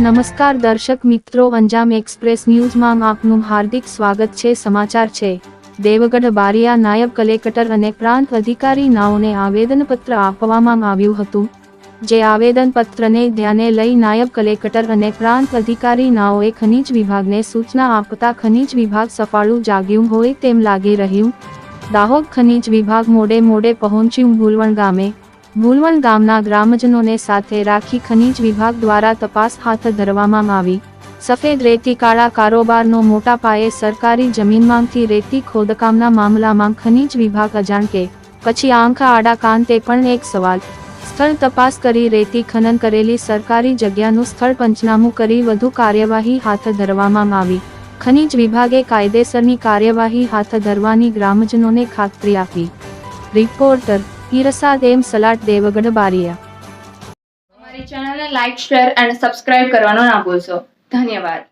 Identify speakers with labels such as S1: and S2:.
S1: નમસ્કાર દર્શક મિત્રો, અંજામ એક્સપ્રેસ ન્યૂઝમાં આપનું હાર્દિક સ્વાગત છે. સમાચાર છે. દેવગઢ બારિયા નાયબ કલેક્ટર અને પ્રાંત અધિકારી નાઓને આવેદનપત્ર આપવામાં આવ્યું હતું. જે આવેદનપત્રને ધ્યાને લઈ નાયબ કલેક્ટર અને પ્રાંત અધિકારી નાઓએ ખનિજ વિભાગને સૂચના આપતા ખનીજ વિભાગ સફાળું જાગ્યું હોય તેમ લાગી રહ્યું. દાહોદ ખનિજ વિભાગ મોડે મોડે પહોંચ્યું. ભૂલવણ ગામે ભૂલવણ ગામના ગ્રામજનોને સાથે રાખી ખનીજ વિભાગ દ્વારા તપાસ હાથ ધરવામાં આવી. સફેદ રેતી કાળા કારોબારનો મોટા પાયે સરકારી જમીનમાંથી રેતી ખોદકામના મામલામાં ખનીજ વિભાગ અજાણ કે પછી આંખ આડા કાન તે પણ એક સવાલ. સ્થળ તપાસ કરી રેતી ખનન કરેલી સરકારી જગ્યાનું સ્થળ પંચનામું કરી વધુ કાર્યવાહી હાથ ધરવામાં આવી. ખનીજ વિભાગે કાયદેસરની કાર્યવાહી હાથ ધરવાની ગ્રામજનોને ખાતરી આપી. Reporter Hirsad M Salat Devgadh Baria.
S2: અમારી ચેનલને લાઈક શેર અને સબસ્ક્રાઇબ કરવાનો ના ભૂલશો. ધન્યવાદ.